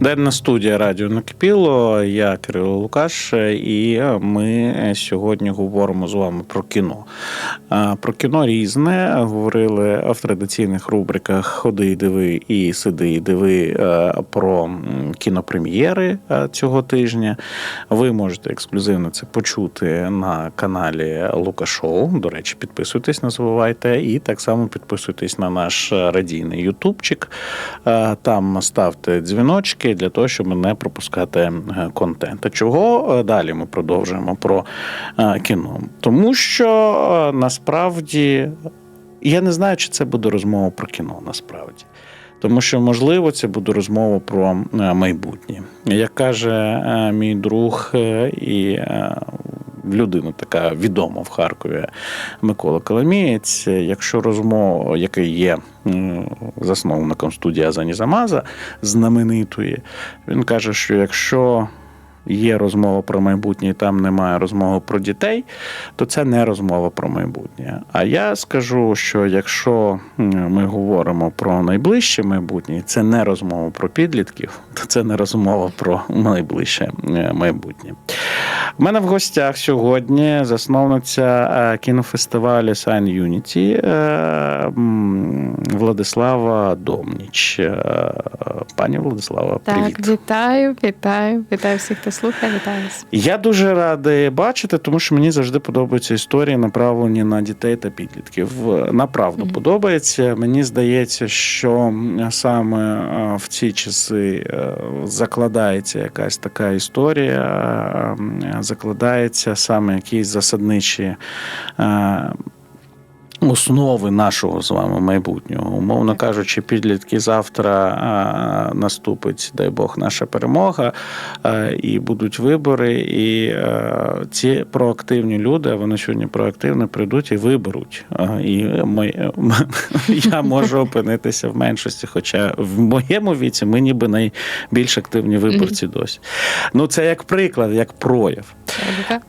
Денна студія Радіо Накипіло. Я Кирило Лукаш, і ми сьогодні говоримо з вами про кіно. Про кіно різне. Говорили в традиційних рубриках Ходи і диви і сиди і диви е, про кінопрем'єри е, цього тижня. Ви можете ексклюзивно це почути на каналі Лукашоу. До речі, підписуйтесь, не забувайте. І так само підписуйтесь на наш радійний ютубчик. Е, Там ставте дзвіночки для того, щоб не пропускати е, контент. А чого е, далі ми продовжуємо про е, кіно? Тому що насправді я не знаю, чи це буде розмова про кіно насправді. Тому що, можливо, це буде розмова про майбутнє. Як каже мій друг і людина така відома в Харкові Микола Коломієць, якщо розмова, який є засновником студії Азані Замаза, знаменитої, він каже, що якщо є розмова про майбутнє, і там немає розмови про дітей, то це не розмова про майбутнє. А я скажу, що якщо ми говоримо про найближче майбутнє, це не розмова про підлітків, то це не розмова про найближче майбутнє. У мене в гостях сьогодні засновниця е, кінофестивалю Sign Unity е, Владислава Домніч. Е, Пані Владислава, привіт. Так, вітаю, вітаю, вітаю всіх, хто слухає, вітаю вас. Я дуже радий бачити, тому що мені завжди подобаються історії, направлені на дітей та підлітків. Направду Мгм. подобається. Мені здається, що саме е, в ці часи е, закладається якась така історія, е, закладається саме якісь засадничі. Основи нашого з вами майбутнього, умовно кажучи, підлітки завтра наступить, дай Бог, наша перемога, і будуть вибори. І ці проактивні люди, а вони сьогодні проактивно прийдуть і виберуть. І ми, я можу опинитися в меншості. Хоча в моєму віці ми ніби найбільш активні виборці досі. Ну це як приклад, як прояв.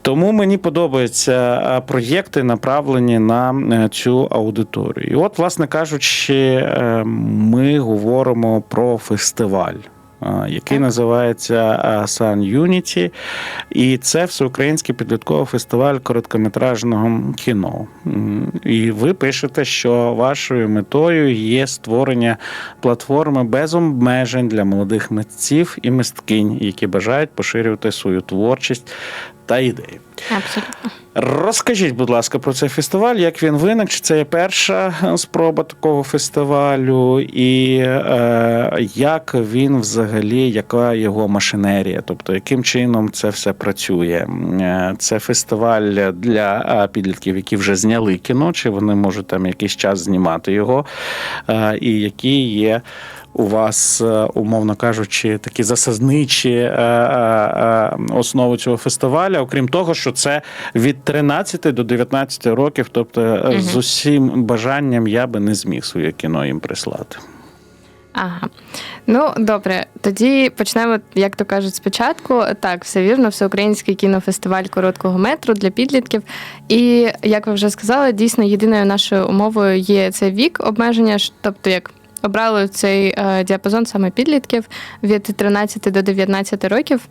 Тому мені подобаються проєкти, направлені на е, цю аудиторію. І от, власне кажучи, е, ми говоримо про фестиваль. Який Так. називається а, Sun Unity, і це всеукраїнський підлітковий фестиваль короткометражного кіно. І ви пишете, що вашою метою є створення платформи без обмежень для молодих митців і мисткинь, які бажають поширювати свою творчість та ідеї. Абсолютно. Розкажіть, будь ласка, про цей фестиваль, як він виник? Чи це є перша спроба такого фестивалю, і е, як він взагалі, яка його машинерія? Тобто, яким чином це все працює? Е, Це фестиваль для е, підлітків, які вже зняли кіно, чи вони можуть там якийсь час знімати його, Е, і які є. У вас, е, умовно кажучи, такі засазничі е, е, основи цього фестивалю, окрім того, що це від 13 до 19 років, тобто Мгм. з усім бажанням я би не зміг своє кіно їм прислати. Ага. Ну, добре, тоді почнемо, як то кажуть, спочатку. Так, все вірно, всеукраїнський кінофестиваль короткого метру для підлітків. І як ви вже сказали, дійсно єдиною нашою умовою є цей вік обмеження, тобто як. Обрали цей е, діапазон саме підлітків від 13 до 19 років.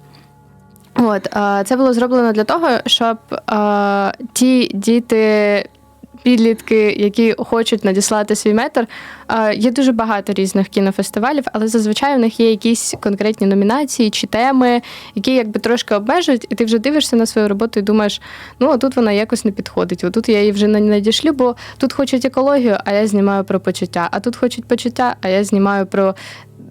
От, е, це було зроблено для того, щоб е, ті діти, підлітки, які хочуть надіслати свій метр, є дуже багато різних кінофестивалів, але зазвичай у них є якісь конкретні номінації чи теми, які якби трошки обмежують, і ти вже дивишся на свою роботу і думаєш, ну отут вона якось не підходить, отут я її вже не надішлю, бо тут хочуть екологію, а я знімаю про почуття, а тут хочуть почуття, а я знімаю про.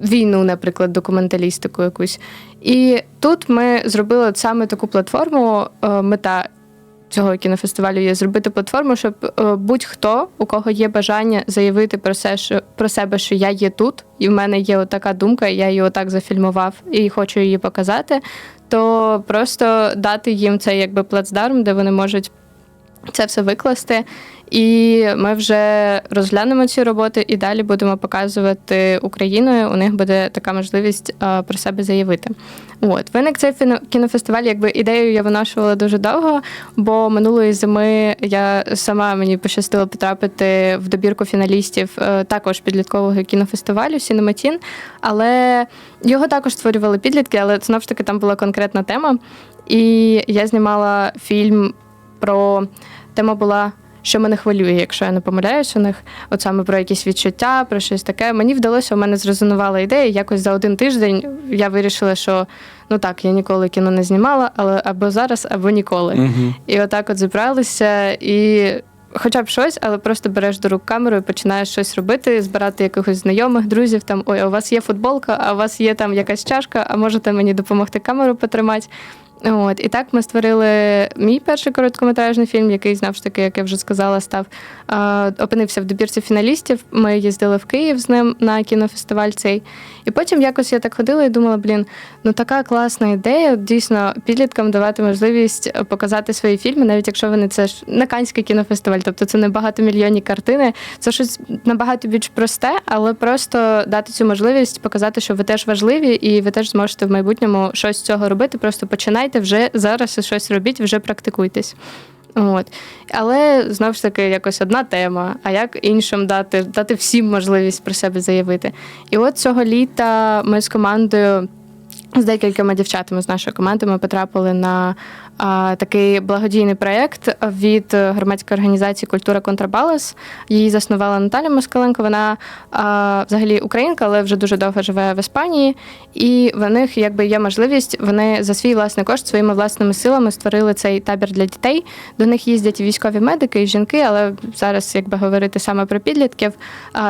Війну, наприклад, документалістику якусь. І тут ми зробили саме таку платформу. е, Мета цього кінофестивалю є зробити платформу, щоб е, будь-хто, у кого є бажання заявити про все, що про себе, що я є тут, і в мене є отака думка, я її отак зафільмував і хочу її показати, то просто дати їм цей якби плацдарм, де вони можуть. це все викласти. І ми вже розглянемо ці роботи і далі будемо показувати Україною. У них буде така можливість е, про себе заявити. От виник цей кінофестиваль, якби ідею я виношувала дуже довго, бо минулої зими я сама мені пощастило потрапити в добірку фіналістів е, також підліткового кінофестивалю Сінематін. Але його також створювали підлітки, але знову ж таки там була конкретна тема. І я знімала фільм про тема була. Що мене хвилює, якщо я не помиляюсь у них, от саме про якісь відчуття, про щось таке. Мені вдалося, у мене зрезонувала ідея. Якось за один тиждень я вирішила, що ну так, я ніколи кіно не знімала, але або зараз, або ніколи. Угу. І отак от зібралися і. Хоча б щось, але просто береш до рук камеру і починаєш щось робити, збирати якихось знайомих, друзів. Там ой, а у вас є футболка, а у вас є там якась чашка, а можете мені допомогти камеру потримати. От і так ми створили мій перший короткометражний фільм, який знову ж таки, як я вже сказала, став е, опинився в добірці фіналістів. Ми їздили в Київ з ним на кінофестиваль цей. І потім якось я так ходила і думала, блін, ну така класна ідея. Дійсно, підліткам давати можливість показати свої фільми, навіть якщо вони це ж не канський кінофестиваль, тобто це не багатомільйонні картини. Це щось набагато більш просте, але просто дати цю можливість показати, що ви теж важливі, і ви теж зможете в майбутньому щось з цього робити. Просто починайте вже зараз щось робіть, вже практикуйтесь. От. Але знову ж таки, якось одна тема, а як іншим дати, дати всім можливість про себе заявити. І от цього літа ми з командою. З декількома дівчатами з нашої команди ми потрапили на такий благодійний проєкт від громадської організації Культура Контрабалас. Її заснувала Наталя Москаленко. Вона взагалі українка, але вже дуже довго живе в Іспанії. І в них якби є можливість, вони за свій власний кошт своїми власними силами створили цей табір для дітей. До них їздять військові медики, і жінки, але зараз, якби говорити саме про підлітків,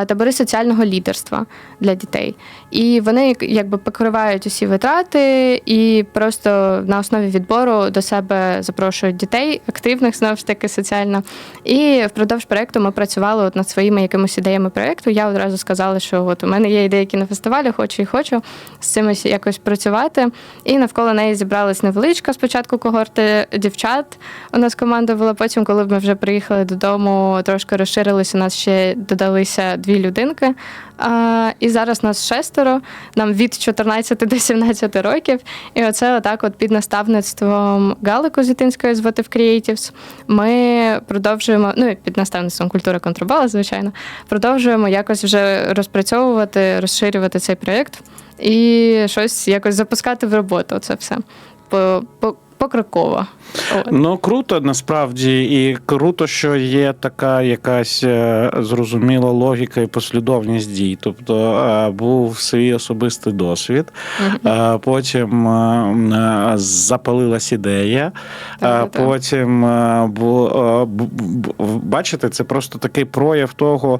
табори соціального лідерства для дітей. І вони якби покривають усі витрати і просто на основі відбору до себе запрошують дітей, активних знову ж таки соціально. І впродовж проекту ми працювали от над своїми якимись ідеями проекту. Я одразу сказала, що от у мене є ідея кінофестивалю, хочу і хочу з цим якось працювати. І навколо неї зібралась невеличка спочатку когорти дівчат. У нас команда була. Потім, коли ми вже приїхали додому, трошки розширились. У нас ще додалися дві людинки. А, і зараз нас шестеро, нам від 14 до 17 років. І оце отак, от під наставництвом Гали Козітинської з Votive Creatives ми продовжуємо, ну і під наставництвом культури контрабала, звичайно, продовжуємо якось вже розпрацьовувати, розширювати цей проєкт і щось якось запускати в роботу. Це все по, по, покроково. От. Ну круто насправді, і круто, що є така якась е, зрозуміла логіка і послідовність дій. Тобто е, був свій особистий досвід, е, потім запалилась ідея, Так-так-так. потім бачите, це просто такий прояв того.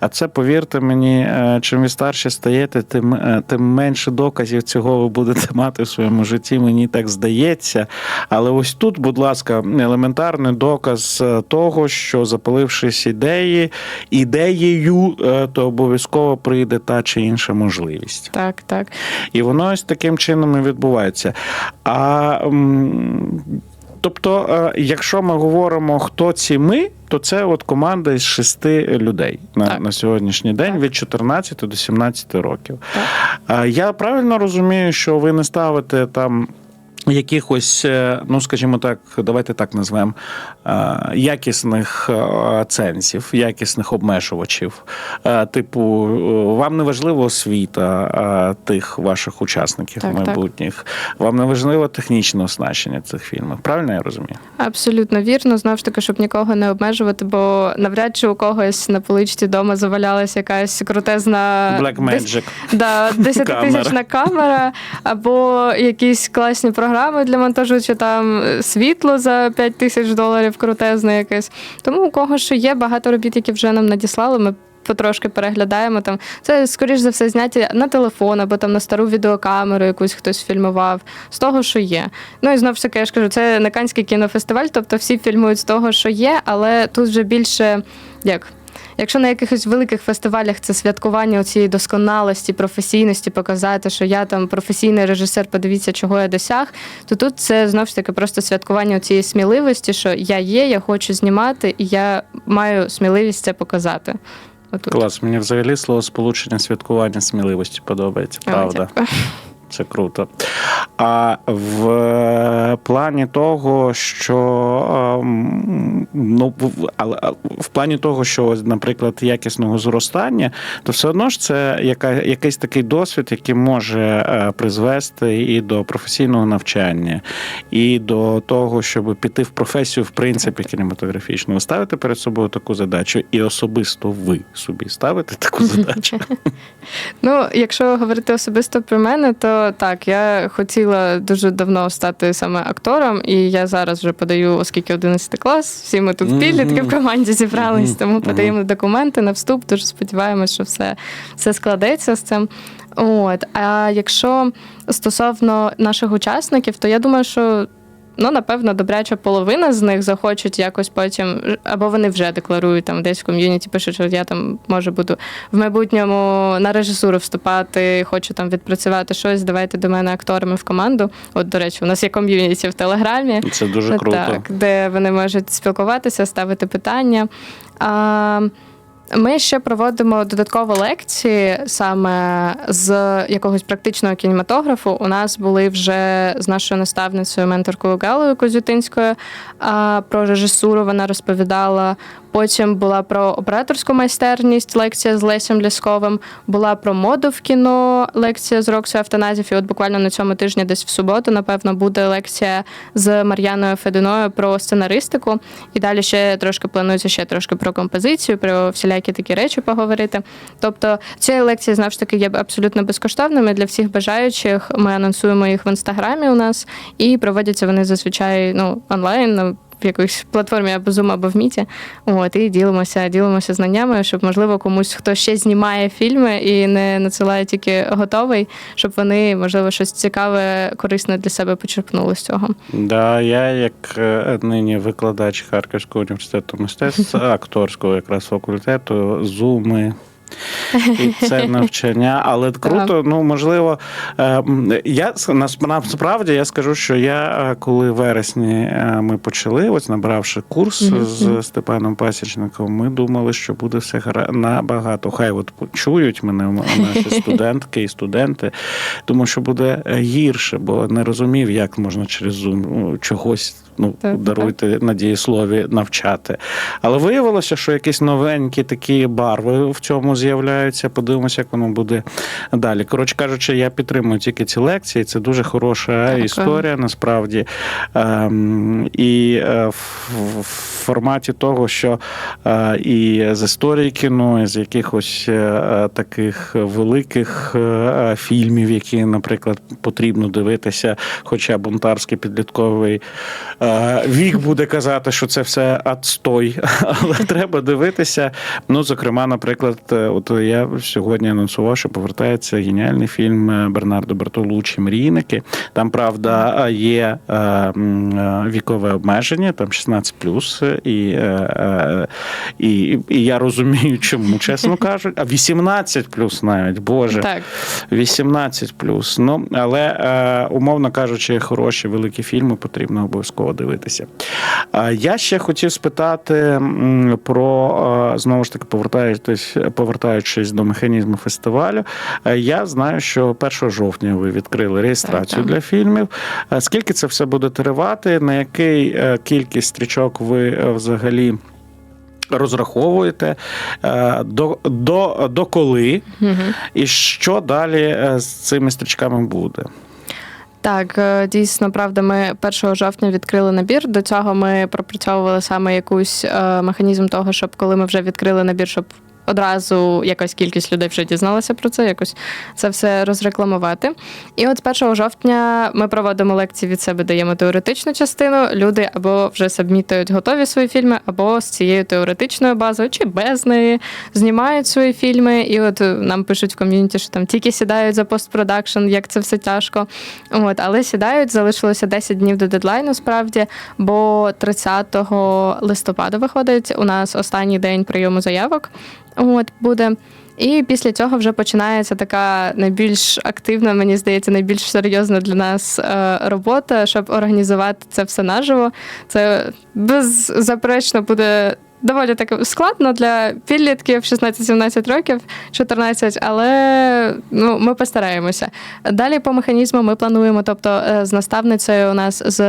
А це повірте мені, чим ви старше стаєте, тим, тим менше доказів цього ви будете мати в своєму житті. Мені так здається. Але ось тут, будь ласка, елементарний доказ е, того, що запалившись ідеї, ідеєю, е, то обов'язково прийде та чи інша можливість. Так, так. І воно ось таким чином і відбувається. А тобто, е, якщо ми говоримо, хто ці ми, то це от команда із шести людей на, Так. на сьогоднішній день Так. від 14 до 17 років. Так. Я правильно розумію, що ви не ставите там. Якихось, е, ну скажімо так, давайте так назвемо е, якісних е, цензів, якісних обмежувачів. Типу, вам не важлива освіта тих ваших учасників Так, так. майбутніх, вам не важливо технічне оснащення цих фільмів. Правильно я розумію? Абсолютно вірно. Знову ж таки, щоб нікого не обмежувати, бо навряд чи у когось на поличці вдома завалялася якась крутезна Black Magic. Да, 10-тисячна камера, або якісь класні програми для монтажу, чи там е, світло за 5 тисяч доларів крутезне якесь. Тому у кого що є багато робіт, які вже нам надіслали. Ми потрошки переглядаємо. Там це скоріш за все зняті на телефон або там на стару відеокамеру, якусь хтось фільмував, з того, що є. Ну і знову ж таки, я ж кажу, це не Канський кінофестиваль, тобто всі фільмують з того, що є, але тут вже більше як. Якщо на якихось великих фестивалях це святкування цієї досконалості, професійності, показати, що я там професійний режисер, подивіться, чого я досяг, то тут це знову ж таки просто святкування цієї сміливості, що я є, я хочу знімати, і я маю сміливість це показати. Отут. Клас, мені взагалі слово сполучення святкування сміливості подобається, правда. дякую. Це круто. А в е, плані того, що ем, ну в- але в плані того, що, наприклад, якісного зростання, то все одно ж це яка, якийсь такий досвід, який може е, призвести і до професійного навчання, і до того, щоб піти в професію, в принципі, кінематографічну. Ви ставите перед собою таку задачу, і особисто ви собі ставите таку задачу. Ну, якщо говорити особисто про мене, то так, я хотіла дуже давно стати саме актором, і я зараз вже подаю, оскільки 11 клас, всі ми тут підлітки в команді зібрались, тому подаємо документи на вступ. Дуже сподіваємося, що все, все складеться з цим. От. А якщо стосовно наших учасників, то я думаю, що. Ну, напевно, добряча половина з них захочуть якось потім, або вони вже декларують там десь в ком'юніті, пишуть, що я там може буду в майбутньому на режисуру вступати, хочу там відпрацювати щось. Давайте до мене акторами в команду. От, до речі, у нас є ком'юніті в Телеграмі. Це дуже круто. Так, де вони можуть спілкуватися, ставити питання. А, ми ще проводимо додаткові лекції саме з якогось практичного кінематографу. У нас були вже з нашою наставницею, менторкою Галою Козютинською. Про режисуру вона розповідала. Потім була про операторську майстерність, лекція з Лесем Лясковим, була про моду в кіно, лекція з Роксою Автоназів. І от буквально на цьому тижні, десь в суботу, напевно, буде лекція з Мар'яною Фединою про сценаристику. І далі ще трошки планується ще трошки про композицію, про всілякі такі речі поговорити. Тобто, ці лекції знову ж таки є абсолютно безкоштовними для всіх бажаючих. Ми анонсуємо їх в інстаграмі у нас, і проводяться вони зазвичай ну, онлайн. В якоїсь платформі або Zoom, або в Міті. От, і ділимося, ділимося знаннями, щоб, можливо, комусь, хто ще знімає фільми і не надсилає тільки готовий, щоб вони, можливо, щось цікаве, корисне для себе почерпнули з цього. Да, я як е, нині викладач Харківського університету мистецтв акторського якраз факультету, зуми. І це навчання, але круто. Ну можливо, е, я насправді я скажу, що я е, коли в вересні е, ми почали, ось набравши курс з. Степаном Пасічником, ми думали, що буде все набагато. Хай от почують мене наші студентки і студенти, тому що буде гірше, бо не розумів, як можна через Zoom ну, чогось. Ну, Так, даруйте на дієслові навчати. Але виявилося, що якісь новенькі такі барви в цьому з'являються. Подивимося, як воно буде далі. Коротше кажучи, я підтримую тільки ці лекції. Це дуже хороша Дякую. історія, насправді. Ем, і е, в, форматі того, що е, і з історії кіно, і з якихось е, таких великих фільмів, які, наприклад, потрібно дивитися, хоча бунтарський підлітковий вік буде казати, що це все отстой, але треба дивитися. Ну, зокрема, наприклад, от я сьогодні анонсував, що повертається геніальний фільм е, Бернардо Бертолуччі Мрійники. Там, правда, е, є е, вікове обмеження, там 16 і, і, і я розумію, чому, чесно кажуть, а 18 навіть, Боже. Так. 18 плюс. Ну, але, умовно кажучи, хороші великі фільми потрібно обов'язково дивитися. Я ще хотів спитати про знову ж таки, повертаючись, повертаючись до механізму фестивалю. Е, я знаю, що 1 жовтня ви відкрили реєстрацію Так, так. для фільмів. Е, Скільки це все буде тривати? На який е, кількість стрічок ви взагалі? Розраховуєте до, до, до коли Угу. і що далі з цими стрічками буде? Так, дійсно, правда, ми 1 жовтня відкрили набір. До цього ми пропрацьовували саме якусь механізм того, щоб коли ми вже відкрили набір, щоб одразу якась кількість людей вже дізналася про це, якось це все розрекламувати. І от з 1 жовтня ми проводимо лекції від себе, даємо теоретичну частину. Люди або вже сабмітують готові свої фільми, або з цією теоретичною базою, чи без неї знімають свої фільми. І от нам пишуть в ком'юніті, що там тільки сідають за постпродакшн, як це все тяжко. От, але сідають, залишилося 10 днів до дедлайну, справді, бо 30 листопада виходить у нас останній день прийому заявок. От буде. І після цього вже починається така найбільш активна, мені здається, найбільш серйозна для нас е, робота, щоб організувати це все наживо. Це беззаперечно буде. Доволі так складно для підлітків 16-17 років, 14, але ну, ми постараємося. Далі по механізму ми плануємо, тобто е, з наставницею у нас з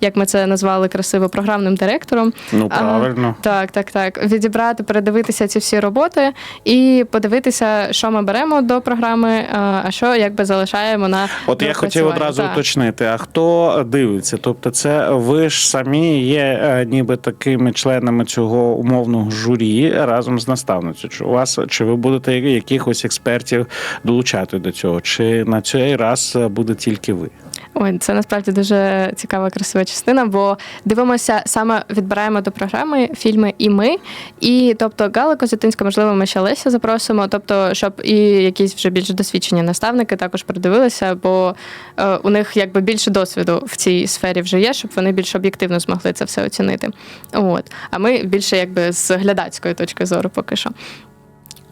як ми це назвали красиво програмним директором. Ну, А, правильно. Так, так, так. Відібрати, передивитися ці всі роботи і подивитися, що ми беремо до програми, а а що якби залишаємо на От я хотів одразу Так. уточнити, а хто дивиться? Тобто, це ви ж самі є е, ніби такими членами цього умовного журі разом з наставницею. Чи у вас чи ви будете якихось експертів долучати до цього? Чи на цей раз буде тільки ви? Ой, це насправді дуже цікава, красива частина, бо дивимося, саме відбираємо до програми фільми і ми. І тобто Гала Козятинська, можливо, ми ще Леся запросимо, тобто, щоб і якісь вже більш досвідчені наставники також придивилися, бо е, у них якби більше досвіду в цій сфері вже є, щоб вони більш об'єктивно змогли це все оцінити. От. А ми більше якби з глядацької точки зору поки що.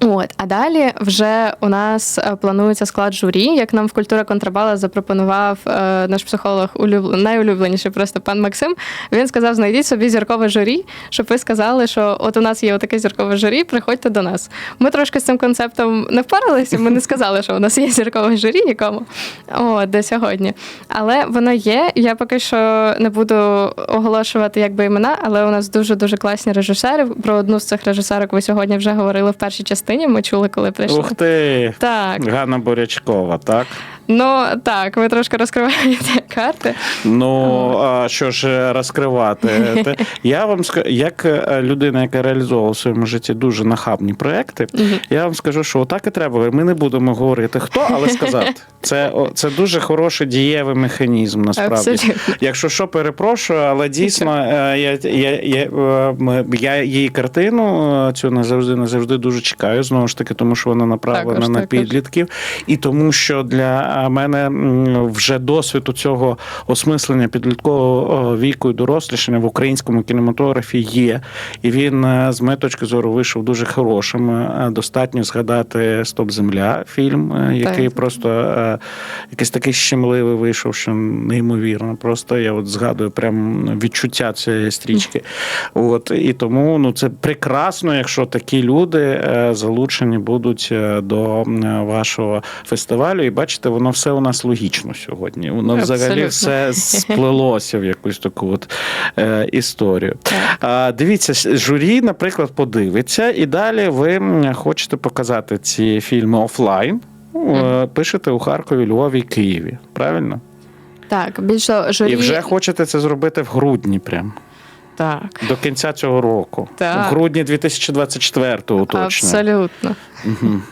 От, а далі вже у нас е, планується склад журі. Як нам в культура контрабала запропонував е, наш психолог улюбл... найулюбленіший просто пан Максим. Він сказав: знайдіть собі зіркове журі, щоб ви сказали, що от у нас є таке зіркове журі, приходьте до нас. Ми трошки з цим концептом не впоралися. Ми не сказали, що у нас є зіркове журі нікому. О, до сьогодні. Але воно є. Я поки що не буду оголошувати якби імена, але у нас дуже дуже класні режисери. Про одну з цих режисерок ви сьогодні вже говорили в першій частині. Ми чули, коли прийшли. Ух ти! Так, Ганна Бурячкова, так? ну так, ви трошки розкриваєте карти. Ну а що ж розкривати? Я вам скажу, як е, людина, яка реалізовувала в своєму житті дуже нахабні проекти, я вам скажу, що отак і треба. Ми не будемо говорити хто, але сказати. Це, це дуже хороший дієвий механізм, насправді. Абсолютно. Якщо що, перепрошую, але дійсно е, я, я, я, е, я її картину е, цю назавжди назавжди дуже чекаю. Знову ж таки, тому що вона направлена Також, на також. підлітків, і тому, що для мене вже досвід у цього осмислення підліткового віку і дорослішання в українському кінематографі є. І він е, з моєї точки зору вийшов дуже хорошим. Е, Достатньо згадати Стоп Земля фільм, е, який Так. просто е, якийсь такий щемливий вийшов, що неймовірно. Просто я от згадую прям відчуття цієї стрічки. От і тому ну це прекрасно, якщо такі люди е, залучені будуть е, до е, вашого фестивалю. І бачите, воно все у нас логічно сьогодні. Воно взагалі Абсолютно. все сплелося в якусь таку от е, історію. А, дивіться, журі, наприклад, подивиться, і далі ви хочете показати ці фільми офлайн. Е, Пишете у Харкові, Львові, Києві. Правильно? Так, більше журі. І вже хочете це зробити в грудні, прям Так. до кінця цього року. Так. В грудні 2024-го точно. Абсолютно. Мгм.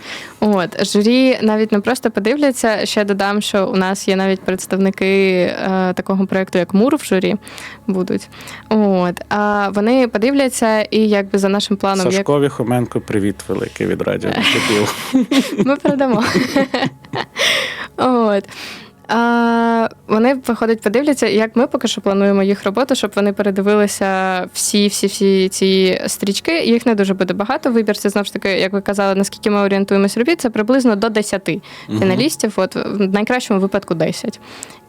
От журі навіть не просто подивляться. Ще додам, що у нас є навіть представники е, такого проекту, як МУР в журі будуть. От а вони подивляться, і якби за нашим планом, як Сашкові Хоменко, привіт великий від радіо ми передамо. От. А, вони виходять, подивляться, як ми поки що плануємо їх роботу, щоб вони передивилися всі, всі, всі ці стрічки. Їх не дуже буде багато. Вибірці знову ж таки, як ви казали, наскільки ми орієнтуємось робіт, це приблизно до 10 фіналістів. От в найкращому випадку 10.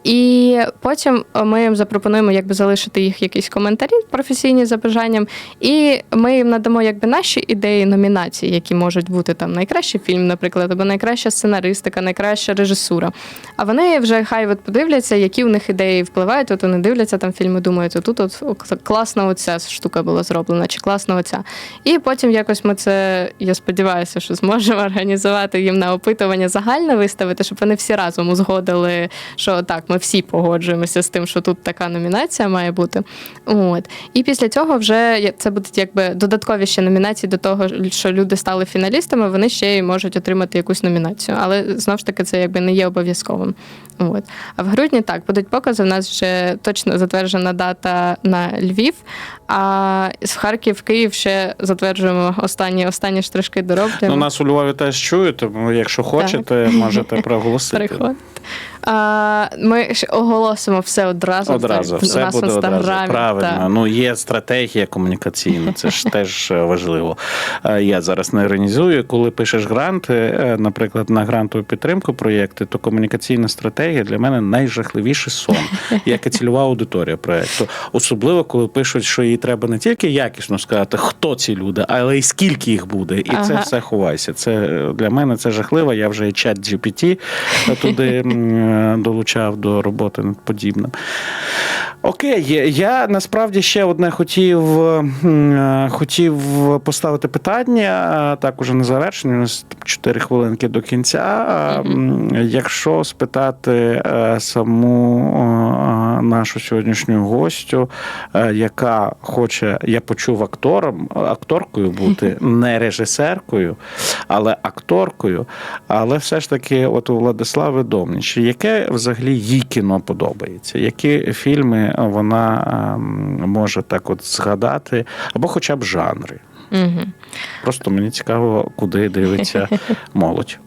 І потім ми їм запропонуємо якби залишити їх якісь коментарі професійні за бажанням, і ми їм надамо якби наші ідеї номінацій, які можуть бути там найкращий фільм, наприклад, або найкраща сценаристика, найкраща режисура. А вони вже хай от подивляться, які у них ідеї впливають. От вони дивляться там фільми, думають, отут от класна оця штука була зроблена, чи класна оця. І потім якось ми це, я сподіваюся, що зможемо організувати їм на опитування загальне виставити, щоб вони всі разом узгодили, що так, ми всі погоджуємося з тим, що тут така номінація має бути. От. І після цього вже це будуть якби додаткові ще номінації до того, що люди стали фіналістами, вони ще й можуть отримати якусь номінацію. Але знову ж таки, це якби не є обов'язковим. От. А в грудні так будуть покази. У нас вже точно затверджена дата на Львів. А з Харків, Київ ще затверджуємо останні останні штришки дороблюємо. Ну, нас у Львові теж чують, тому якщо хочете, можете проголосити. Переходьте. А, ми оголосимо все одразу. Одразу, у все нас буде в одразу. Правильно. так. Ну є стратегія комунікаційна, це ж теж е, важливо. Е, Я зараз не іронізую. Коли пишеш гранти, е, наприклад, на грантову підтримку проєкти, то комунікаційна стратегія для мене найжахливіший сон, як і цільова аудиторія проєкту. Особливо, коли пишуть, що їй треба не тільки якісно сказати, хто ці люди, але й скільки їх буде. І це все ховайся. Це е, для мене це жахливо. Я вже чат GPT туди е, долучав до роботи над подібним. Окей, я насправді ще одне хотів, е, хотів поставити питання, так уже на завершення, у нас 4 хвилинки до кінця. Якщо спитати е, саму е, нашу сьогоднішню гостю, е, яка хоче, я почув актором, акторкою бути, не режисеркою, але акторкою, але все ж таки, от у Владислави Домніч, яке взагалі їй кіно подобається? Які фільми вона ем, може так от згадати, або хоча б жанри? Угу. Просто мені цікаво, куди дивиться молодь.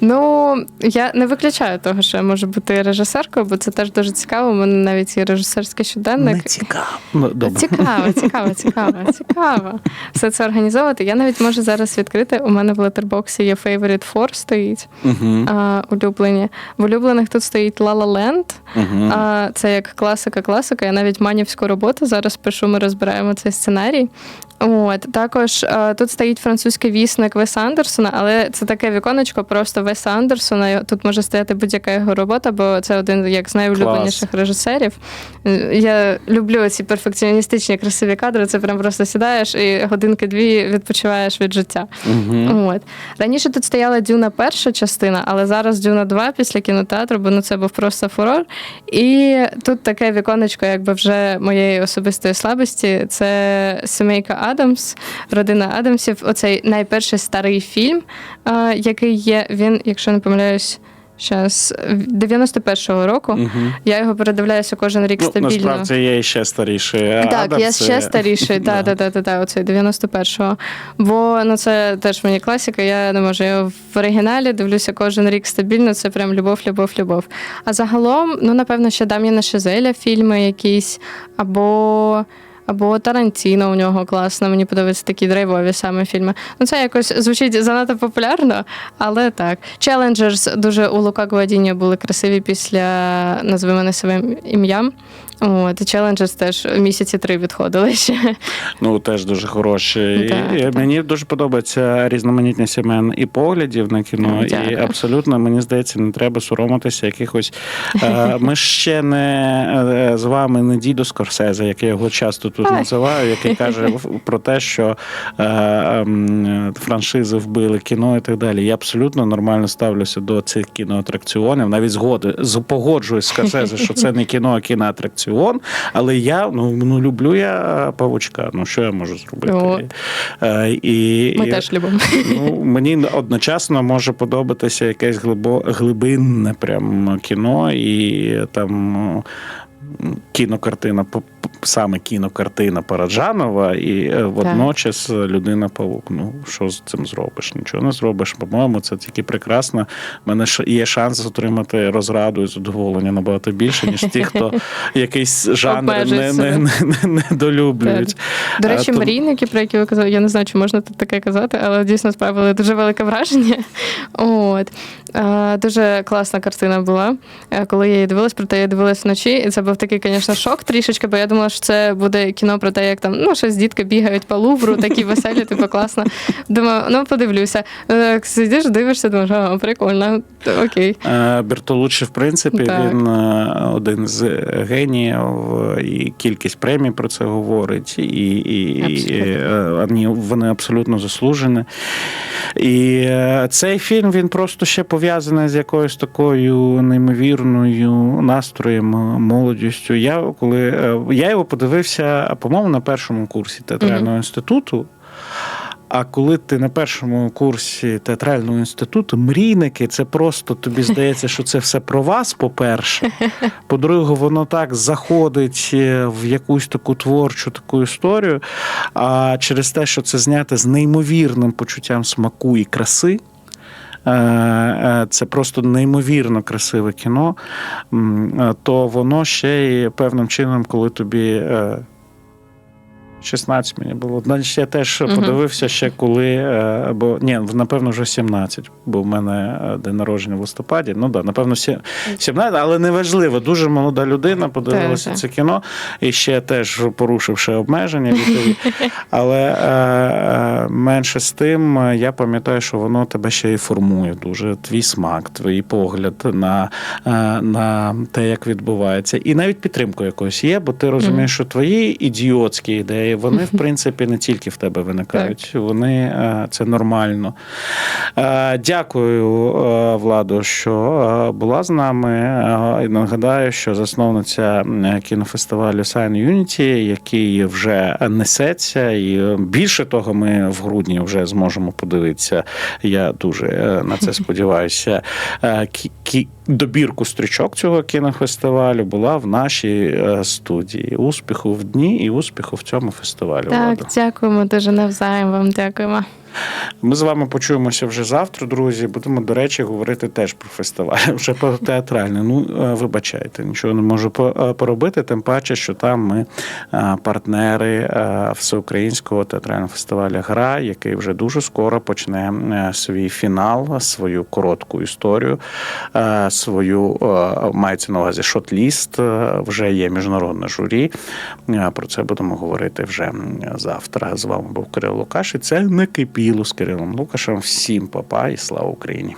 Ну, я не виключаю того, що я можу бути режисеркою, бо це теж дуже цікаво. У мене навіть є режисерський щоденник. Не цікаво. Ну, добре. Цікаво, цікаво, цікаво, цікаво. Все це організовувати. Я навіть можу зараз відкрити. У мене в летербоксі є Favorite Four стоїть Угу. а, улюблені. В улюблених тут стоїть La La Land. Угу. А, це як класика, класика. Я навіть манівську роботу зараз пишу. Ми розбираємо цей сценарій. От також а, тут стоїть французький вісник Веса Андерсона, але це таке віконечко просто Веса Андерсона. Тут може стояти будь-яка його робота, бо це один як з найулюбленіших режисерів. Е, Я люблю ці перфекціоністичні красиві кадри. Це прям просто сідаєш і годинки-дві відпочиваєш від життя. Угу. От раніше тут стояла Дюна перша частина, але зараз Дюна 2 після кінотеатру, бо ну це був просто фурор. І тут таке віконечко, якби вже моєї особистої слабості. Це сімейка Адамс, родина Адамсів. Оцей найперший старий фільм, який є. Він, якщо не помиляюсь, зараз 91-го року. Угу. Я його передивляюся кожен рік Ну, стабільно. насправді є ще старіший. Так, Адам, я це- ще старіший, да, да, да, да, оцей 91-го. Бо ну це теж мені класика. Я не можу. Я в оригіналі дивлюся кожен рік стабільно. Це прям любов, любов, любов. А загалом, ну напевно, ще Дам'яна Шизеля фільми якісь, або. Або Тарантіно у нього класно, мені подобаються такі драйвові саме фільми. Ну це якось звучить занадто популярно, але так. Challengers дуже у Лука Гуадіньо були красиві після назви мене своїм ім'ям. От, Challengers теж місяці три відходили ще. Ну, теж дуже хороші. Так, і, так. Мені дуже подобається різноманітність імен і поглядів на кіно. І абсолютно мені здається, не треба соромитися якихось. Е, Ми ще не е, з вами не дідо Скорсезе, як я його часто тут називаю, який каже про те, що е, ем, франшизи вбили кіно і так далі. Я абсолютно нормально ставлюся до цих кіноатракціонів. Навіть згоди погоджуюсь з Скорсезе, що це не кіно, а кіноатракціон. Але я ну, ну люблю я павучка. Ну що я можу зробити? О. Е, і, Ми і, теж любимо. Ну, мені одночасно може подобатися якесь глибо, глибинне прям кіно, і там ну, кінокартина, саме кінокартина Параджанова, і е, водночас людина павук. Ну, що з цим зробиш? Нічого не зробиш. По-моєму, це тільки прекрасно. У мене є шанс отримати розраду і задоволення набагато більше, ніж ті, хто якийсь жанр не, не, не, не, недолюблюють. До речі, то- мрійники, про які ви казали, я не знаю, чи можна тут таке казати, але дійсно справили дуже велике враження. От. Е, Дуже класна картина була, е, коли я її дивилась, проте я дивилась вночі, і це був такий, звісно, шок трішечки, бо я думала, що це буде кіно про те, як там ну щось дітки бігають по лувру, такі веселі, типу класно. Думаю, ну подивлюся. Е, Сидиш, дивишся, думаєш, а, прикольно, окей. Е, Бертолуччі, в принципі, Так. він е, один з геніїв, і кількість премій про це говорить, і, і, і Абсолютно. е, вони, абсолютно заслужені. І цей фільм він просто ще пов'язаний з якоюсь такою неймовірною настроєм, молодістю. Я коли я його подивився, по-моєму, на першому курсі театрального Мгм. інституту. А коли ти на першому курсі театрального інституту, мрійники, це просто тобі здається, що це все про вас, по-перше. По-друге, воно так заходить е, в якусь таку творчу таку історію. А через те, що це знято з неймовірним почуттям смаку і краси. Е, е, Це просто неймовірно красиве кіно, е, то воно ще й певним чином, коли тобі 16 мені було. Значить, я теж Мгм. подивився ще коли, е, бо ні, напевно, вже 17, бо в мене е, день народження в листопаді. Ну да, напевно, сі- 17, але неважливо. Дуже молода людина подивилася це кіно і ще теж порушивши обмеження вікові. Але е, менше з тим, я пам'ятаю, що воно тебе ще і формує дуже. Твій смак, твій погляд на, на те, як відбувається. І навіть підтримку якось є, бо ти розумієш, що твої ідіотські ідеї, вони, в принципі, не тільки в тебе виникають. Вони е, це нормально. Е, Дякую, е, Владу, що була з нами. І нагадаю, що засновниця кінофестивалю Sign Unity, який вже несеться, і більше того, ми в грудні вже зможемо подивитися. Я дуже на це сподіваюся. Добірку стрічок цього кінофестивалю була в нашій студії. Успіху в дні і успіху в цьому фестивалі. Так, Влада. дякуємо дуже навзаєм вам. Дякуємо. Ми з вами почуємося вже завтра, друзі. Будемо, до речі, говорити теж про фестиваль, вже про театральний. Ну, е, вибачайте, нічого не можу е, поробити, тим паче, що там ми е, партнери всеукраїнського театрального фестивалю Гра, який вже дуже скоро почне свій фінал, свою коротку історію, свою мається на увазі шот-ліст. Вже є міжнародне журі. Про це будемо говорити вже завтра. З вами був Кирило Лукаш. І це не кипіло з Кирилом Лукашем. Всім папа і слава Україні.